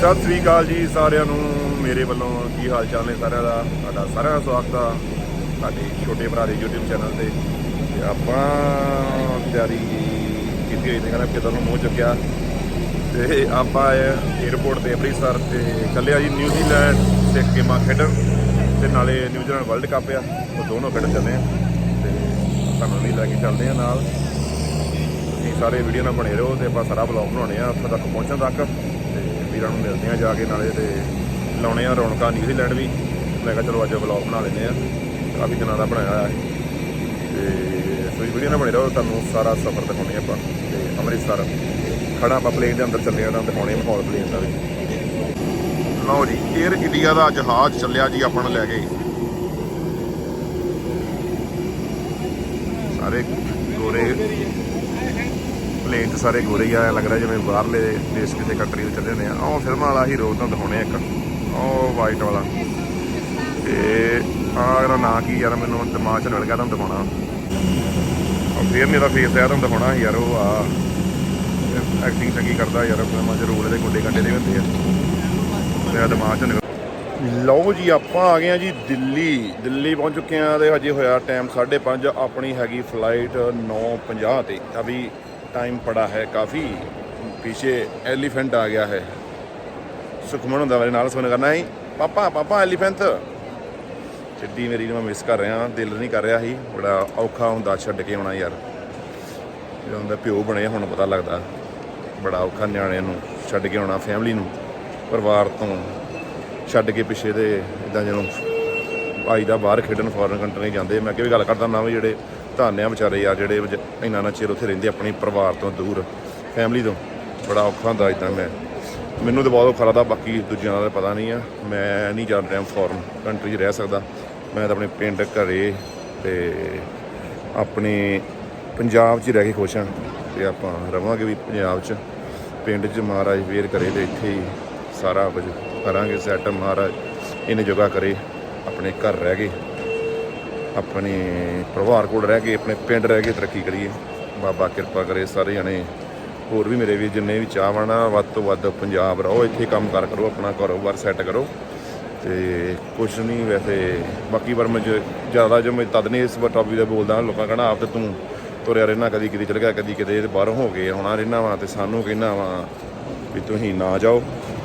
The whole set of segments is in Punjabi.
ਸਤਿ ਸ੍ਰੀ ਅਕਾਲ ਜੀ ਸਾਰਿਆਂ ਨੂੰ। ਮੇਰੇ ਵੱਲੋਂ ਕੀ ਹਾਲ ਚਾਲ ਨੇ ਸਾਰਿਆਂ ਦਾ? ਤੁਹਾਡਾ ਸਾਰਿਆਂ ਦਾ ਸਵਾਗਤ ਆ ਸਾਡੇ ਛੋਟੇ ਭਰਾ ਦੇ YouTube ਚੈਨਲ ਤੇ। ਤੇ ਆਪਾਂ ਤਿਆਰੀ ਕੀਤੀ ਹੋਈ ਤੇ ਕਹਿੰਦਾ ਕਿਦਾਂ ਨੂੰ ਮੂੰਹ ਚੁੱਕਿਆ। ਤੇ ਆਪਾਂ 에어ਪੋਰਟ ਤੇ ਅੰਮ੍ਰਿਤਸਰ ਤੇ ਚੱਲਿਆ ਜੀ ਨਿਊਜ਼ੀਲੈਂਡ ਸਿੱਖ ਗੇਮਾਂ ਖੇਡਣ ਤੇ ਨਾਲੇ ਨਿਊਜ਼ੀਲੈਂਡ ਵਰਲਡ ਕੱਪ ਆ। ਉਹ ਦੋਨੋਂ ਖੇਡਣ ਚੱਲੇ ਆ। ਤੇ ਸਾਨੂੰ ਵੀ ਲੈ ਕੇ ਚੱਲਦੇ ਆ ਨਾਲ। ਤੁਸੀਂ ਸਾਰੇ ਵੀਡੀਓ ਨਾਲ ਬਣੇ ਰਹੋ ਤੇ ਆਪਾਂ ਸਾਰਾ ਵਲੌਗ ਬਣਾਉਣੇ ਆ। ਉੱਥੇ ਤੱਕ ਪਹੁੰਚਣ ਤੱਕ। ਵੀਰਾਂ ਨੂੰ ਮਿਲਦੇ ਆ ਜਾ ਕੇ ਨਾਲੇ ਤੇ ਲਾਉਣੇ ਆ ਰੌਣਕਾਂ, ਨਿਊਜ਼ੀਲੈਂਡ ਵੀ। ਮੈਂ ਕਿਹਾ ਚਲੋ ਅੱਜ ਵਲੌਗ ਬਣਾ ਲੈਂਦੇ ਆ ਕਾਫੀ ਦਿਨਾਂ ਦਾ ਬਣਾਇਆ ਹੋਇਆ ਤੇ ਸੋ ਵੀਡੀਓ ਨਾਲ ਬਣੇ ਰਹੋ। ਤੁਹਾਨੂੰ ਸਾਰਾ ਸਫ਼ਰ ਦਿਖਾਉਣੇ ਆਪਾਂ। ਤੇ ਅੰਮ੍ਰਿਤਸਰ ਖੜਾ ਆਪਾਂ ਪਲੇਨ ਦੇ ਅੰਦਰ ਚੱਲੇ ਆ ਤਾਂ ਦਿਖਾਉਣੇ ਮਾਹੌਲ ਪਲੇਨ ਦਾ ਵੀ। ਲਓ ਜੀ 에ਅਰ ਇੰਡੀਆ ਦਾ ਜਹਾਜ਼ ਚੱਲਿਆ ਜੀ ਆਪਾਂ ਨੂੰ ਲੈ ਕੇ। ਸਾਰੇ ਗੋਰੇ ਪਲੇਨ 'ਚ ਸਾਰੇ ਗੋਰੇ ਹੀ ਆ ਲੱਗ ਰਿਹਾ ਜਿਵੇਂ ਬਾਹਰਲੇ ਦੇਸ਼ ਕਿਸੇ ਕੰਟਰੀ ਦੇ ਚੱਲੇ ਨੇ ਆ। ਉਹ ਫਿਲਮ ਵਾਲਾ ਹੀਰੋ ਤੁਹਾਨੂੰ ਦਿਖਾਉਣੇ ਇੱਕ। ਉਹ ਵਾਈਟ ਵਾਲਾ। ਤੇ ਆਹ ਇਹਦਾ ਨਾਂ ਕੀ ਯਾਰ, ਮੈਨੂੰ ਦਿਮਾਗ 'ਚ ਨਿਕਲ ਗਿਆ, ਤੁਹਾਨੂੰ ਦਿਖਾਉਣਾ। ਉਹ ਫੇਰ ਨਹੀਂ ਦਾ ਫੇਸ ਆ ਤੁਹਾਨੂੰ ਦਿਖਾਉਣਾ ਸੀ ਯਾਰ, ਉਹ ਆ। ਐਕਟਿੰਗ ਚੰਗੀ ਕਰਦਾ ਯਾਰ, ਫਿਲਮਾਂ 'ਚ ਰੋਲ ਦੇ ਗੁੱਡੇ ਕੰਡੇ ਦੇ ਹੁੰਦੇ ਆ। ਮੇਰਾ ਦਿਮਾਗ 'ਚ ਲਓ ਜੀ, ਆਪਾਂ ਆ ਗਏ ਆ ਜੀ ਦਿੱਲੀ। ਦਿੱਲੀ ਪਹੁੰਚ ਚੁੱਕੇ ਆ ਤੇ ਹਜੇ ਹੋਇਆ ਟਾਈਮ 5:30 ਆਪਣੀ ਹੈਗੀ ਫਲਾਈਟ 9:50 ਤੇ। ਅਭੀ टाइम पड़ा है काफ़ी पीछे एलिफेंट आ गया है ਸੁਖਮਨ ਹੁੰਦਾ ਮੇਰੇ ਨਾਲ ਸੁਣ ਕਰਨਾ ਹੈ ਪਾਪਾ ਪਾਪਾ ਐਲੀਫੈਂਟ ਚਿੱਡੀ ਮੇਰੀ ਨੂੰ ਮੈਂ ਮਿਸ ਕਰ ਰਿਹਾ ਦਿਲ ਨਹੀਂ ਕਰ ਰਿਹਾ ਸੀ ਬੜਾ ਔਖਾ ਹੁੰਦਾ ਛੱਡ ਕੇ ਆਉਣਾ ਯਾਰ ਜਦੋਂ ਹੁੰਦਾ ਪਿਓ ਬਣੇ ਹੁਣ ਪਤਾ ਲੱਗਦਾ ਬੜਾ ਔਖਾ ਨਿਆਣਿਆਂ ਨੂੰ ਛੱਡ ਕੇ ਆਉਣਾ ਫੈਮਿਲੀ ਨੂੰ ਪਰਿਵਾਰ ਤੋਂ ਛੱਡ ਕੇ ਪਿੱਛੇ ਦੇ ਇਦਾਂ ਜਦੋਂ ਭਾਈ ਦਾ ਬਾਹਰ ਖੇਡਣ ਫੋਰਨ ਕੰਟਰੀ ਜਾਂਦੇ ਮੈਂ ਕਿ ਵੀ ਗੱਲ ਕਰਦਾ ਨਾ ਵੀ ਜਿਹੜੇ ਧਾਨਿਆਂ ਵਿਚਾਰੇ ਯਾਰ, ਜਿਹੜੇ ਇੰਨਾ ਨਾ ਚਿਰ ਉੱਥੇ ਰਹਿੰਦੇ, ਆਪਣੇ ਪਰਿਵਾਰ ਤੋਂ ਦੂਰ ਫੈਮਿਲੀ ਤੋਂ। ਬੜਾ ਔਖਾ ਹੁੰਦਾ ਇਦਾਂ ਮੈਂ। ਮੈਨੂੰ ਤਾਂ ਬਹੁਤ ਔਖਾ ਲੱਗਦਾ, ਬਾਕੀ ਦੂਜਿਆਂ ਦਾ ਤਾਂ ਪਤਾ ਨਹੀਂ ਆ। ਮੈਂ ਨਹੀਂ ਜਾ ਰਿਹਾ ਫੋਰਨ ਕੰਟਰੀ 'ਚ ਰਹਿ ਸਕਦਾ। ਮੈਂ ਤਾਂ ਆਪਣੇ ਪਿੰਡ, ਘਰੇ ਤੇ ਆਪਣੇ ਪੰਜਾਬ 'ਚ ਹੀ ਰਹਿ ਕੇ ਖੁਸ਼ ਹਾਂ ਤੇ ਆਪਾਂ ਰਵਾਂਗੇ ਵੀ ਪੰਜਾਬ 'ਚ। ਪਿੰਡ 'ਚ ਮਹਾਰਾਜ ਵੇਰ ਕਰੇ ਤੇ ਇੱਥੇ ਹੀ ਸਾਰਾ ਕੁਝ ਕਰਾਂਗੇ ਸੈਟ ਮਹਾਰਾਜ। ਇਹਨੇ ਜਗ੍ਹਾ ਕਰੇ, ਆਪਣੇ ਘਰ ਰਹਿ ਗਏ ਆਪਣੇ ਪਰਿਵਾਰ ਕੋਲ ਰਹਿ ਕੇ, ਆਪਣੇ ਪਿੰਡ ਰਹਿ ਕੇ ਤਰੱਕੀ ਕਰੀਏ। ਬਾਬਾ ਕਿਰਪਾ ਕਰੇ ਸਾਰੇ ਜਣੇ। ਹੋਰ ਵੀ ਮੇਰੇ ਵੀ ਜਿੰਨੇ ਵੀ ਚਾਹਵਣ ਵੱਧ ਤੋਂ ਵੱਧ ਪੰਜਾਬ ਰਹੋ, ਇੱਥੇ ਕੰਮ ਕਾਰ ਕਰੋ, ਆਪਣਾ ਕਾਰੋਬਾਰ ਸੈੱਟ ਕਰੋ। ਤੇ ਕੁਛ ਨਹੀਂ ਵੈਸੇ, ਬਾਕੀ ਪਰ ਮੈਂ ਜ- ਜ਼ਿਆਦਾ ਜੋ ਮੈਂ ਤਦ ਨਹੀਂ ਇਸ ਟੌਪਿਕ ਦਾ ਬੋਲਦਾ, ਲੋਕਾਂ ਕਹਣਾ ਆਪ ਤੇ ਤੂੰ ਤੁਰਿਆ ਰਹਿਣਾ, ਕਦੀ ਕਿਤੇ ਚਲ ਗਿਆ, ਕਦੀ ਕਿਤੇ ਤੇ ਬਾਹਰੋਂ ਹੋ ਗਏ ਹੋਣਾ ਰਹਿਣਾ ਵਾ ਤੇ ਸਾਨੂੰ ਕਹਿਣਾ ਵਾ ਵੀ ਤੁਸੀਂ ਨਾ ਜਾਓ।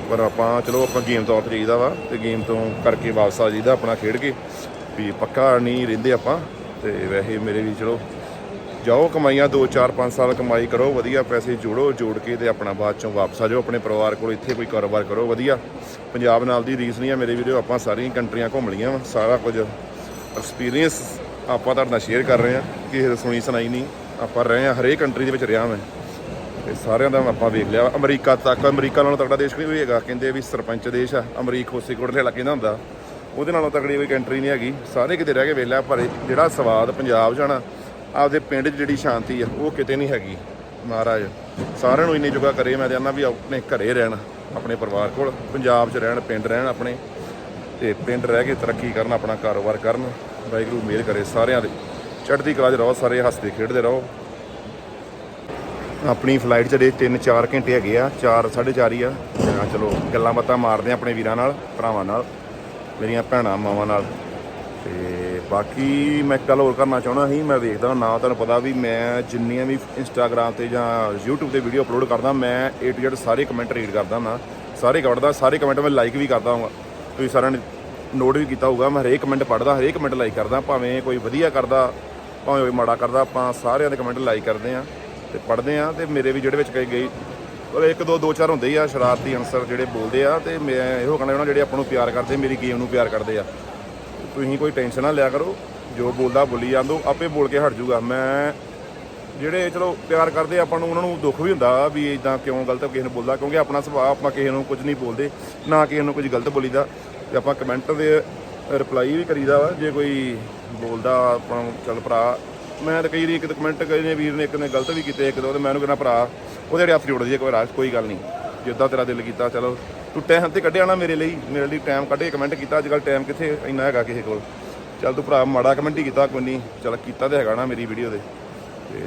ਪਰ ਆਪਾਂ, ਚਲੋ ਆਪਾਂ ਗੇਮ ਤੌਰ ਤੇ ਜਾਈਦਾ ਵਾ ਤੇ ਗੇਮ ਤੋਂ ਕਰਕੇ ਵਾਪਸ ਆ ਜਾਈਦਾ, ਆਪਣਾ ਖੇਡ ਕੇ। ਵੀ ਪੱਕਾ ਨਹੀਂ ਰਹਿੰਦੇ ਆਪਾਂ, ਤੇ ਵੈਸੇ ਮੇਰੇ ਵੀ ਚਲੋ ਜਾਓ ਕਮਾਈਆਂ 2 4 5 ਸਾਲ ਕਮਾਈ ਕਰੋ, ਵਧੀਆ ਪੈਸੇ ਜੋੜੋ, ਜੋੜ ਕੇ ਤੇ ਆਪਣਾ ਬਾਅਦ ਚੋਂ ਵਾਪਸ ਆ ਜਾਓ, ਆਪਣੇ ਪਰਿਵਾਰ ਕੋਲ ਇੱਥੇ ਕੋਈ ਕਾਰੋਬਾਰ ਕਰੋ, ਵਧੀਆ। ਪੰਜਾਬ ਨਾਲ ਦੀ ਰੀਸ ਨਹੀਂ ਆ ਮੇਰੇ ਵੀਡੀਓ ਆਪਾਂ ਸਾਰੀਆਂ ਕੰਟਰੀਆਂ ਘੁੰਮ ਲਈਆਂ ਵਾ, ਸਾਰਾ ਕੁਝ ਐਕਸਪੀਰੀਅੰਸ ਆਪਾਂ ਤੁਹਾਡੇ ਨਾਲ ਸ਼ੇਅਰ ਕਰ ਰਹੇ ਆ ਕਿਸੇ ਸੁਣੀ ਸੁਣਾਈ ਨਹੀਂ, ਆਪਾਂ ਰਹੇ ਆ ਹਰੇਕ ਕੰਟਰੀ ਦੇ ਵਿੱਚ ਰਿਹਾ ਮੈਂ। ਤੇ ਸਾਰਿਆਂ ਦਾ ਆਪਾਂ ਵੇਖ ਲਿਆ, ਅਮਰੀਕਾ ਤੱਕ, ਅਮਰੀਕਾ ਨਾਲੋਂ ਤਕੜਾ ਦੇਸ਼ ਕੋਈ ਵੀ ਹੈਗਾ, ਕਹਿੰਦੇ ਵੀ ਸਰਪੰਚ ਦੇਸ਼ ਆ, ਅਮਰੀਕ ਹੋਸੀ ਕੋਟਲੇ ਇਲਾਕੇ ਦਾ ਹੁੰਦਾ। ਉਹਦੇ ਨਾਲੋਂ ਤਕੜੀ ਕੋਈ ਕੰਟਰੀ ਨਹੀਂ ਹੈਗੀ। ਸਾਰੇ ਕਿਤੇ ਰਹਿ ਕੇ ਵੇਖ ਪਰ ਜਿਹੜਾ ਸਵਾਦ ਪੰਜਾਬ ਜਾਣਾ ਆਪਦੇ ਪਿੰਡ 'ਚ ਜਿਹੜੀ ਸ਼ਾਂਤੀ ਆ ਉਹ ਕਿਤੇ ਨਹੀਂ ਹੈਗੀ ਮਹਾਰਾਜ। ਸਾਰਿਆਂ ਨੂੰ ਇੰਨੀ ਜੁਗਾ ਕਰੇ ਮੈਂ ਕਹਿੰਦਾ ਵੀ ਆਪਣੇ ਘਰੇ ਰਹਿਣ ਆਪਣੇ ਪਰਿਵਾਰ ਕੋਲ। ਪੰਜਾਬ 'ਚ ਰਹਿਣ ਪਿੰਡ ਰਹਿਣ ਆਪਣੇ। ਤੇ ਪਿੰਡ ਰਹਿ ਕੇ ਤਰੱਕੀ ਕਰਨ ਆਪਣਾ ਕਾਰੋਬਾਰ ਕਰਨ। ਵਾਹਿਗੁਰੂ ਮਿਹਰ ਕਰੇ ਸਾਰਿਆਂ ਦੇ। ਚੜ੍ਹਦੀ ਕਲਾ 'ਚ ਰਹੋ ਸਾਰੇ ਹੱਸਦੇ ਖੇਡਦੇ ਰਹੋ। ਆਪਣੀ ਫਲਾਈਟ ਚੜੇ 3-4 ਘੰਟੇ ਹੈਗੇ ਆ 4 4:30 ਹੀ ਆ। ਹਾਂ, ਚਲੋ ਗੱਲਾਂ ਬਾਤਾਂ ਮਾਰਦੇ ਆ ਆਪਣੇ ਵੀਰਾਂ ਨਾਲ ਭਰਾਵਾਂ ਨਾਲ। ਮੇਰੀਆਂ ਭੈਣਾਂ, ਮਾਵਾਂ ਨਾਲ। ਤੇ ਬਾਕੀ ਮੈਂ ਇੱਕ ਗੱਲ ਹੋਰ ਕਰਨਾ ਚਾਹੁੰਦਾ ਸੀ, ਮੈਂ ਵੇਖਦਾ ਨਾ ਤੁਹਾਨੂੰ ਪਤਾ ਵੀ ਮੈਂ ਜਿੰਨੀਆਂ ਵੀ ਇੰਸਟਾਗ੍ਰam ਤੇ ਜਾਂ YouTube ਤੇ ਵੀਡੀਓ ਅਪਲੋਡ ਕਰਦਾ, ਮੈਂ A to Z ਸਾਰੇ ਕਮੈਂਟ ਰੀਡ ਕਰਦਾ ਨਾ ਸਾਰੇ ਪੜ੍ਹਦਾ ਸਾਰੇ ਕਮੈਂਟ ਮੈਂ ਲਾਈਕ ਵੀ ਕਰਦਾ ਹਾਂ ਤੁਸੀਂ ਸਾਰਿਆਂ ਨੇ ਨੋਟ ਵੀ ਕੀਤਾ ਹੋਊਗਾ, ਮੈਂ ਹਰੇਕ ਕਮੈਂਟ ਪੜ੍ਹਦਾ, ਹਰੇਕ ਕਮੈਂਟ ਲਾਈਕ ਕਰਦਾ, ਭਾਵੇਂ ਕੋਈ ਵਧੀਆ ਕਰਦਾ, ਭਾਵੇਂ ਕੋਈ ਮਾੜਾ ਕਰਦਾ, ਆਪਾਂ ਸਾਰਿਆਂ ਦੇ ਕਮੈਂਟ ਲਾਈਕ ਕਰਦੇ ਆ ਤੇ ਪੜ੍ਹਦੇ ਆ ਤੇ ਮੇਰੇ ਵੀ ਜਿਹੜੇ ਵਿੱਚ ਕਈ ਗਈ ਇੱਕ, ਦੋ ਦੋ, ਚਾਰ ਹੁੰਦੇ ਹੀ ਆ ਸ਼ਰਾਰਤੀ ਅਨਸਰ ਜਿਹੜੇ ਬੋਲਦੇ ਆ ਤੇ ਮੈਂ ਇਹੋ ਕਹਿਣਾ ਚਾਹੁੰਦਾ ਜਿਹੜੇ ਆਪਾਂ ਨੂੰ ਪਿਆਰ ਕਰਦੇ ਮੇਰੀ ਗੇਮ ਨੂੰ ਪਿਆਰ ਕਰਦੇ ਆ। ਤੁਸੀਂ ਕੋਈ ਟੈਨਸ਼ਨ ਨਾ ਲਿਆ ਕਰੋ, ਜੋ ਬੋਲਦਾ ਬੋਲੀ ਜਾਂਦੋ ਆਪੇ ਬੋਲ ਕੇ ਹਟ ਜਾਊਗਾ ਮੈਂ ਜਿਹੜੇ ਚਲੋ ਪਿਆਰ ਕਰਦੇ ਆਪਾਂ ਨੂੰ ਉਹਨਾਂ ਨੂੰ ਦੁੱਖ ਵੀ ਹੁੰਦਾ ਵੀ ਇਦਾਂ ਕਿਉਂ ਗਲਤ ਕਿਸੇ ਨੂੰ ਬੋਲਦਾ, ਕਿਉਂਕਿ ਆਪਣਾ ਸੁਭਾਅ, ਆਪਾਂ ਕਿਸੇ ਨੂੰ ਕੁਝ ਨਹੀਂ ਬੋਲਦੇ, ਨਾ ਕਿਸੇ ਨੂੰ ਕੁਝ ਗਲਤ ਬੋਲੀਦਾ। ਤੇ ਆਪਾਂ ਕਮੈਂਟ ਦੇ ਰਿਪਲਾਈ ਵੀ ਕਰੀਦਾ ਵਾ, ਜੇ ਕੋਈ ਬੋਲਦਾ ਆਪਾਂ ਚੱਲ ਭਰਾ, ਮੈਂ ਤਾਂ ਕਈ ਵਾਰੀ ਇੱਕ ਕਮੈਂਟ ਕਈ ਨੇ, ਵੀਰ ਨੇ ਇੱਕ ਨੇ ਗਲਤ ਵੀ ਕੀਤੇ, ਇੱਕ ਦੋ, ਤੇ ਮੈਂ ਉਹਨੂੰ ਕਹਿੰਦਾ ਭਰਾ ਉਹਦੇ ਜਿਹੜੇ ਹੱਥ ਜੋੜ ਦਈਏ ਕੋਈ ਰਾਜ, ਕੋਈ ਗੱਲ ਨਹੀਂ। ਜਿੱਦਾਂ ਤੇਰਾ ਦਿਲ ਕੀਤਾ, ਚਲੋ। ਤੂੰ ਟਾਈਮ ਤੇ ਕੱਢਿਆ ਨਾ ਮੇਰੇ ਲਈ ਮੇਰੇ ਲਈ ਟਾਈਮ ਕੱਢ ਕੇ ਕਮੈਂਟ ਕੀਤਾ। ਅੱਜ ਕੱਲ ਟਾਈਮ ਕਿੱਥੇ, ਇੰਨਾ ਹੈਗਾ ਕਿਸੇ ਕੋਲ। ਚੱਲ ਤੂੰ ਭਰਾ, ਮਾੜਾ ਕਮੈਂਟ ਹੀ ਕੀਤਾ, ਕੋਈ ਨਹੀਂ। ਚੱਲ ਕੀਤਾ ਤੇ ਹੈਗਾ ਨਾ ਮੇਰੀ ਵੀਡੀਓ ਦੇ ਤੇ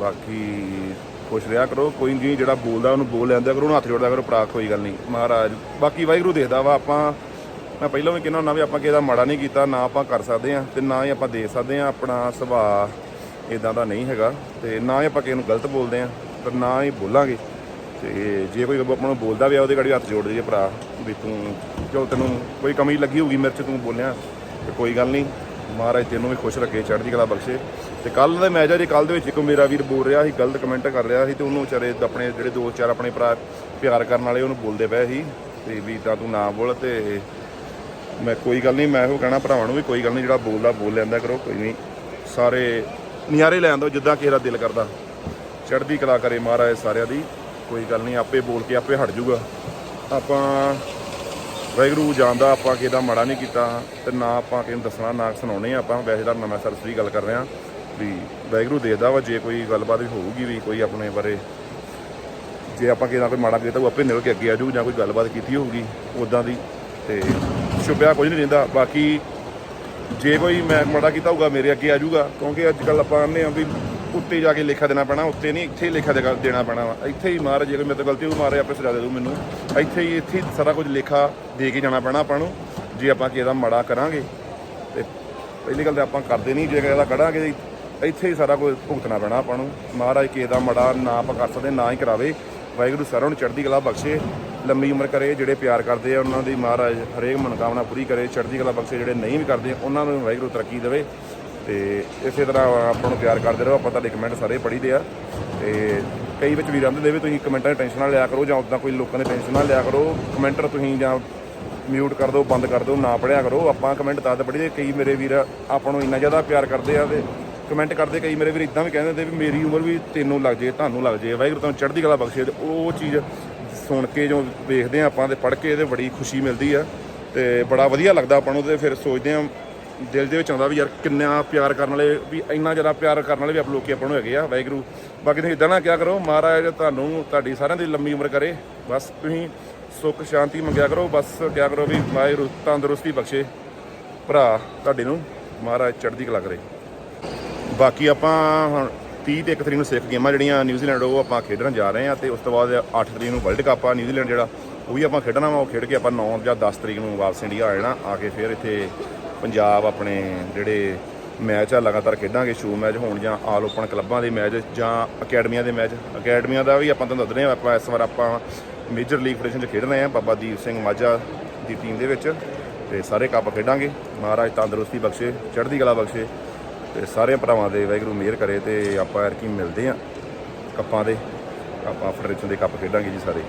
ਬਾਕੀ ਖੁਸ਼ ਰਿਹਾ ਕਰੋ। ਕੋਈ ਨਹੀਂ, ਜਿਹੜਾ ਬੋਲਦਾ, ਉਹਨੂੰ ਬੋਲ ਲੈਂਦਾ ਕਰੋ, ਉਹਨੂੰ ਹੱਥ ਜੋੜਦਾ ਕਰੋ, ਭਰਾ, ਕੋਈ ਗੱਲ ਨਹੀਂ। ਮਹਾਰਾਜ, ਬਾਕੀ ਵਾਹਿਗੁਰੂ ਦੇਖਦਾ ਵਾ, ਆਪਾਂ, ਮੈਂ ਪਹਿਲਾਂ ਵੀ ਕਹਿੰਦਾ ਹੁੰਦਾ ਵੀ ਆਪਾਂ ਕਿਸੇ ਦਾ ਮਾੜਾ ਨਹੀਂ ਕੀਤਾ, ਨਾ ਆਪਾਂ ਕਰ ਸਕਦੇ ਆ ਤੇ ਨਾ ਹੀ ਆਪਾਂ ਦੇ ਸਕਦੇ ਆ ਆਪਣਾ ਸੁਭਾਅ ਇਦਾਂ ਦਾ ਨਹੀਂ ਹੈਗਾ ਤੇ ਨਾ ਹੀ ਆਪਾਂ ਕਿਸੇ ਨੂੰ ਗਲਤ ਬੋਲਦੇ ਆ ਤੇ ਨਾ ਹੀ ਬੋਲਾਂਗੇ। ਤੇ ਜੇ ਕੋਈ ਆਪਾਂ ਨੂੰ ਬੋਲਦਾ ਵੀ ਆ ਉਹਦੇ ਗਾੜੀ ਹੱਥ ਜੋੜ ਦਈਏ ਭਰਾ, ਵੀ ਤੂੰ ਚਲੋ ਤੈਨੂੰ ਕੋਈ ਕਮੀ ਲੱਗੀ ਹੋਊਗੀ ਮੇਰੇ 'ਚ, ਤੂੰ ਬੋਲਿਆ। ਤੇ ਕੋਈ ਗੱਲ ਨਹੀਂ, ਮਹਾਰਾਜ ਤੈਨੂੰ ਵੀ ਖੁਸ਼ ਰੱਖੇ, ਚੜ੍ਹਦੀ ਕਲਾ ਬਖਸ਼ੇ। ਤੇ ਕੱਲ ਦਾ ਮੈਚ ਆ ਜੇ ਕੱਲ ਦੇ ਵਿੱਚ ਇੱਕ ਮੇਰਾ ਵੀਰ ਬੋਲ ਰਿਹਾ ਸੀ, ਗਲਤ ਕਮੈਂਟ ਕਰ ਰਿਹਾ ਸੀ, ਤੇ ਉਹਨੂੰ ਵਿਚਾਰੇ ਆਪਣੇ ਜਿਹੜੇ ਦੋ ਚਾਰ ਆਪਣੇ ਭਰਾ ਪਿਆਰ ਕਰਨ ਵਾਲੇ, ਉਹਨੂੰ ਬੋਲਦੇ ਪਏ ਸੀ। ਤੇ ਵੀ ਤਾਂ ਤੂੰ ਨਾ ਬੋਲ, ਤੇ ਮੈਂ ਕੋਈ ਗੱਲ ਨਹੀਂ, ਮੈਂ ਇਹੋ ਕਹਿਣਾ ਭਰਾਵਾਂ ਨੂੰ ਵੀ ਕੋਈ ਗੱਲ ਨਹੀਂ, ਜਿਹੜਾ ਬੋਲਦਾ ਬੋਲ ਲੈਂਦਾ ਕਰੋ, ਕੋਈ ਨਹੀਂ। ਸਾਰੇ ਨਿਆਰੇ ਲੈਣ ਦੋ ਜਿੱਦਾਂ ਕਿਸੇ ਦਾ ਦਿਲ ਕਰਦਾ। ਚੜ੍ਹਦੀ ਕਲਾ ਕਰੇ ਮਹਾਰਾਜ ਸਾਰਿਆਂ ਦੀ, ਕੋਈ ਗੱਲ ਨਹੀਂ, ਆਪੇ ਬੋਲ ਕੇ ਆਪੇ ਹਟ ਜਾਊਗਾ ਆਪਾਂ ਵਾਹਿਗੁਰੂ ਜਾਣਦਾ ਆਪਾਂ ਕਿਸੇ ਦਾ ਮਾੜਾ ਨਹੀਂ ਕੀਤਾ ਤੇ ਨਾ ਆਪਾਂ ਕਿਸੇ ਨੂੰ ਦੱਸਣਾ, ਨਾ ਸੁਣਾਉਣੇ ਆ ਆਪਾਂ ਵੈਸੇ ਤਾਂ ਨਵਾਂ ਸਰਸ ਦੀ ਗੱਲ ਕਰ ਰਹੇ ਆ ਵੀ ਵਾਹਿਗੁਰੂ ਦੇਖਦਾ ਵਾ, ਜੇ ਕੋਈ ਗੱਲਬਾਤ ਵੀ ਹੋਊਗੀ ਵੀ ਕੋਈ ਆਪਣੇ ਬਾਰੇ, ਜੇ ਆਪਾਂ ਕਿਸੇ ਦਾ ਕੋਈ ਮਾੜਾ ਕੀਤਾ ਉਹ ਆਪੇ ਨਿਕਲ ਕੇ ਅੱਗੇ ਆ ਜਾਊ ਜਾਂ ਕੋਈ ਗੱਲਬਾਤ ਕੀਤੀ ਹੋਊਗੀ ਉਦਾਂ ਦੀ, ਤੇ ਛੁਪਿਆ ਕੁਝ ਨਹੀਂ ਰਹਿੰਦਾ। ਬਾਕੀ ਜੇ ਕੋਈ ਮੈਂ ਮਾੜਾ ਕੀਤਾ ਹੋਊਗਾ, ਮੇਰੇ ਅੱਗੇ ਆ ਜਾਊਗਾ ਕਿਉਂਕਿ ਅੱਜ ਕੱਲ ਆਪਾਂ ਆਨੇ ਆ ਵੀ ਉੱਤੇ ਜਾ ਕੇ ਲੇਖਾ ਦੇਣਾ ਪੈਣਾ, ਉੱਤੇ ਨਹੀਂ, ਇੱਥੇ ਹੀ ਲੇਖਾ ਦੇ- ਦੇਣਾ ਪੈਣਾ ਵਾ। ਇੱਥੇ ਹੀ ਮਹਾਰਾਜ, ਜੇ ਕੋਈ ਮੇਰੇ ਤੋਂ ਗਲਤੀ ਹੋਊ ਮਾਰੇ ਆਪੇ ਸਜ਼ਾ ਦੇ ਦੂ ਮੈਨੂੰ। ਇੱਥੇ ਹੀ ਇੱਥੇ ਹੀ ਸਾਰਾ ਕੁਝ ਲੇਖਾ ਦੇ ਕੇ ਜਾਣਾ ਪੈਣਾ ਆਪਾਂ ਨੂੰ, ਜੇ ਆਪਾਂ ਕਿਸੇ ਦਾ ਮਾੜਾ ਕਰਾਂਗੇ। ਤੇ ਪਹਿਲੀ ਗੱਲ ਤਾਂ ਆਪਾਂ ਕਰਦੇ ਨਹੀਂ ਜੇ ਕਿਸੇ ਦਾ ਕਰਾਂਗੇ ਤੇ ਇੱਥੇ ਹੀ ਸਾਰਾ ਕੁਝ ਭੁਗਤਣਾ ਪੈਣਾ ਆਪਾਂ ਨੂੰ। ਮਹਾਰਾਜ ਕਿਸੇ ਦਾ ਮਾੜਾ ਨਾ ਆਪਾਂ ਕਰ ਸਕਦੇ, ਨਾ ਹੀ ਕਰਾਵੇ। ਵਾਹਿਗੁਰੂ ਸਾਰਿਆਂ ਨੂੰ ਚੜ੍ਹਦੀ ਕਲਾ ਬਖਸ਼ੇ ਲੰਮੀ ਉਮਰ ਕਰੇ, ਜਿਹੜੇ ਪਿਆਰ ਕਰਦੇ ਆ ਉਹਨਾਂ ਦੀ ਮਹਾਰਾਜ ਹਰੇਕ ਮਨੋਕਾਮਨਾ ਪੂਰੀ ਕਰੇ, ਚੜ੍ਹਦੀ ਕਲਾ ਬਖਸ਼ੇ, ਜਿਹੜੇ ਨਹੀਂ ਵੀ ਕਰਦੇ, ਉਹਨਾਂ ਨੂੰ ਵਾਹਿਗੁਰੂ ਤਰੱਕੀ ਦੇਵੇ। ਤੇ ਇਸੇ ਤਰ੍ਹਾਂ ਆਪਾਂ ਨੂੰ ਪਿਆਰ ਕਰਦੇ ਰਹੋ, ਆਪਾਂ ਤੁਹਾਡੇ ਕਮੈਂਟ ਸਾਰੇ ਪੜ੍ਹੀਦੇ ਆ। ਤੇ ਕਈ ਵਿੱਚ ਵੀ ਰਹਿੰਦੇ ਦੇ ਵੀ ਤੁਸੀਂ ਕਮੈਂਟਾਂ ਦੀ ਟੈਨਸ਼ਨ ਨਾ ਲਿਆ ਕਰੋ ਜਾਂ ਉਦਾਂ ਕੋਈ ਲੋਕਾਂ ਦੀ ਟੈਨਸ਼ਨ ਨਾ ਲਿਆ ਕਰੋ। ਕਮੈਂਟਰ ਤੁਸੀਂ ਜਾਂ ਮਿਊਟ ਕਰ ਦਿਓ, ਬੰਦ ਕਰ ਦਿਓ, ਨਾ ਪੜਿਆ ਕਰੋ। ਆਪਾਂ ਕਮੈਂਟ ਦੱਸ ਪੜ੍ਹੀਦੇ ਕਈ ਮੇਰੇ ਵੀਰ ਆਪਾਂ ਨੂੰ ਇੰਨਾ ਜ਼ਿਆਦਾ ਪਿਆਰ ਕਰਦੇ ਆ ਤੇ ਕਮੈਂਟ ਕਰਦੇ, ਕਈ ਮੇਰੇ ਵੀਰ ਇਦਾਂ ਵੀ ਕਹਿੰਦੇ ਹੁੰਦੇ ਵੀ ਮੇਰੀ ਉਮਰ ਵੀ ਤੈਨੂੰ ਲੱਗ ਜੇ, ਤੁਹਾਨੂੰ ਲੱਗ ਜੇ। ਵਾਹਿਗੁਰੂ ਤੁਹਾਨੂੰ ਚੜ੍ਹਦੀ ਕਲਾ ਬਖਸ਼ੇ ਤੇ ਉਹ ਚੀਜ਼ ਸੁਣ ਕੇ ਜੋ ਵੇਖਦੇ ਆ ਆਪਾਂ ਤੇ ਪੜ੍ਹ ਕੇ ਤੇ ਬੜੀ ਖੁਸ਼ੀ ਮਿਲਦੀ ਆ ਤੇ ਬੜਾ ਵਧੀਆ ਲੱਗਦਾ ਆਪਾਂ ਨੂੰ ਤੇ ਫਿਰ ਸੋਚਦੇ ਆ ਦਿਲ ਦੇ ਵਿੱਚ ਆਉਂਦਾ ਵੀ ਯਾਰ ਕਿੰਨਾ ਪਿਆਰ ਕਰਨ ਵਾਲੇ, ਵੀ ਇੰਨਾ ਜ਼ਿਆਦਾ ਪਿਆਰ ਕਰਨ ਵਾਲੇ ਵੀ ਆਪ ਲੋਕੀ ਆਪਾਂ ਨੂੰ ਹੈਗੇ ਆ, ਵਾਹਿਗੁਰੂ। ਬਾਕੀ ਤੁਸੀਂ ਇਦਾਂ ਨਾ ਕਿਆ ਕਰੋ, ਮਹਾਰਾਜ ਤੁਹਾਨੂੰ, ਤੁਹਾਡੀ ਸਾਰਿਆਂ ਦੀ ਲੰਮੀ ਉਮਰ ਕਰੇ। ਬਸ ਤੁਸੀਂ ਸੁੱਖ, ਸ਼ਾਂਤੀ ਮੰਗਿਆ ਕਰੋ, ਬਸ ਕਿਆ ਕਰੋ ਵੀ ਵਾਹਿਗੁਰੂ ਤੰਦਰੁਸਤੀ ਬਖਸ਼ੇ। ਭਰਾ ਤੁਹਾਡੇ ਨੂੰ ਮਹਾਰਾਜ ਚੜ੍ਹਦੀ ਕਲਾ ਕਰੇ। ਬਾਕੀ ਆਪਾਂ ਹੁਣ 30 ਤੇ 1 ਤਰੀਕ ਨੂੰ ਸਿੱਖ ਗੇਮਾਂ ਜਿਹੜੀਆਂ ਨਿਊਜ਼ੀਲੈਂਡ, ਉਹ ਆਪਾਂ ਖੇਡਣ ਜਾ ਰਹੇ ਆ ਤੇ ਉਸ ਤੋਂ ਬਾਅਦ 8 ਤਰੀਕ ਨੂੰ ਵਰਲਡ ਕੱਪ ਆ ਨਿਊਜ਼ੀਲੈਂਡ ਜਿਹੜਾ, ਉਹ ਵੀ ਆਪਾਂ ਖੇਡਣਾ ਵਾ, ਉਹ ਖੇਡ ਕੇ ਆਪਾਂ 9 ਜਾਂ 10 ਤਰੀਕ ਨੂੰ ਵਾਪਸ ਇੰਡੀਆ ਆ ਜਾਣਾ, ਆ ਕੇ ਫਿਰ ਇੱਥੇ ਪੰਜਾਬ ਆਪਣੇ ਜਿਹੜੇ ਮੈਚ ਆ, ਲਗਾਤਾਰ ਖੇਡਾਂਗੇ, ਸ਼ੂ ਮੈਚ ਹੋਣ ਜਾਂ ਆਲ ਓਪਨ ਕਲੱਬਾਂ ਦੇ ਮੈਚ ਜਾਂ ਅਕੈਡਮੀਆਂ ਦੇ ਮੈਚ। ਅਕੈਡਮੀਆਂ ਦਾ ਵੀ ਆਪਾਂ ਤੁਹਾਨੂੰ ਦੱਸ ਰਹੇ ਹਾਂ, ਆਪਾਂ ਇਸ ਵਾਰ ਆਪਾਂ ਮੇਜਰ ਲੀਗ ਫੈਡਰੇਸ਼ਨ 'ਚ ਖੇਡ ਰਹੇ ਹਾਂ, ਬਾਬਾ ਦੀਪ ਸਿੰਘ ਮਾਝਾ ਦੀ ਟੀਮ ਦੇ ਵਿੱਚ। ਤੇ ਸਾਰੇ ਕੱਪ ਖੇਡਾਂਗੇ। ਮਹਾਰਾਜ ਤੰਦਰੁਸਤੀ ਬਖਸ਼ੇ, ਚੜ੍ਹਦੀ ਕਲਾ ਬਖਸ਼ੇ। ਤੇ ਸਾਰੇ ਭਰਾਵਾਂ ਦੇ ਵਾਹਿਗੁਰੂ ਮਿਹਰ ਕਰੇ ਤੇ ਆਪਾਂ ਯਾਰ ਐਰਕੀ ਮਿਲਦੇ ਆ ਕੱਪਾਂ ਦੇ। ਆਪਾਂ ਫੈਡਰੇਸ਼ਨ ਦੇ ਕੱਪ ਖੇਡਾਂਗੇ ਜੀ ਸਾਰੇ।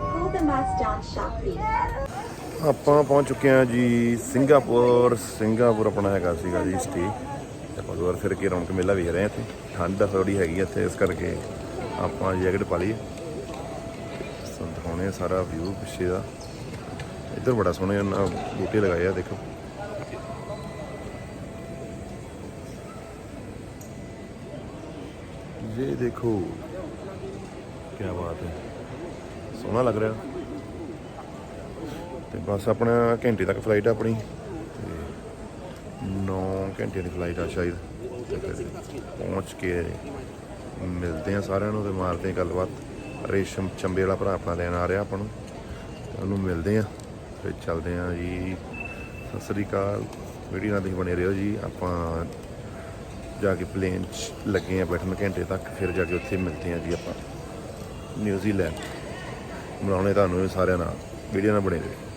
Call the mass dance shop. ਆਪਾਂ ਪਹੁੰਚ ਚੁੱਕੇ ਹਾਂ ਜੀ ਸਿੰਗਾਪੁਰ। ਸਿੰਗਾਪੁਰ ਆਪਣਾ ਹੈਗਾ ਸੀਗਾ ਜੀ ਸਟੇ। ਆਪਾਂ ਦੁਬਾਰਾ ਫਿਰ ਕੇ ਰੌਣਕ ਮੇਲਾ ਵੇਖ ਰਹੇ ਹਾਂ ਇੱਥੇ। ਠੰਡ ਥੋੜੀ ਹੈਗੀ ਆ ਇੱਥੇ, ਇਸ ਕਰਕੇ ਆਪਾਂ ਜੈਕਟ ਪਾ ਲਈ ਦਿਖਾਉਣੇ ਆ ਸਾਰਾ ਵਿਊ ਪਿੱਛੇ ਦਾ। ਇੱਧਰ ਬੜਾ ਸੋਹਣੇ ਉਹਨਾਂ ਬੂਟੇ ਲਗਾਏ ਆ, ਦੇਖੋ। ਇਹ ਦੇਖੋ ਕੀ ਬਾਤ ਹੈ। ਸੋਹਣਾ ਲੱਗ ਰਿਹਾ। ਤੇ ਬਸ ਆਪਣਾ ਘੰਟੇ ਤੱਕ ਫਲਾਈਟ ਆ ਆਪਣੀ ਤੇ 9 ਘੰਟੇ ਦੀ ਫਲਾਈਟ ਆ ਸ਼ਾਇਦ। ਤੇ ਫਿਰ ਪਹੁੰਚ ਕੇ ਮਿਲਦੇ ਆ ਸਾਰਿਆਂ ਨੂੰ ਤੇ ਮਾਰਦੇ ਆ ਗੱਲਬਾਤ। ਰੇਸ਼ਮ ਚੰਬੇ ਵਾਲਾ ਭਰਾ ਆਪਣਾ ਲੈਣ ਆ ਰਿਹਾ ਆਪਾਂ ਨੂੰ। ਉਹਨੂੰ ਮਿਲਦੇ ਆ ਫਿਰ ਚੱਲਦੇ ਆ ਜੀ। ਸਤਿ ਸ੍ਰੀ ਅਕਾਲ। ਵੀਡੀਓ ਨਾਲ ਤੁਸੀਂ ਬਣੇ ਰਹੋ ਜੀ। ਆਪਾਂ ਜਾ ਕੇ ਪਲੇਨ 'ਚ ਲੱਗੇ ਆ ਬੈਠਣ ਘੰਟੇ ਤੱਕ। ਫਿਰ ਜਾ ਕੇ ਉੱਥੇ ਮਿਲਦੇ ਆ ਜੀ ਆਪਾਂ। ਨਿਊਜ਼ੀਲੈਂਡ ਬਣਾਉਣੇ ਤੁਹਾਨੂੰ ਸਾਰਿਆਂ ਨਾਲ। ਵੀਡੀਓ ਨਾਲ ਬਣੇ ਰਹੋ।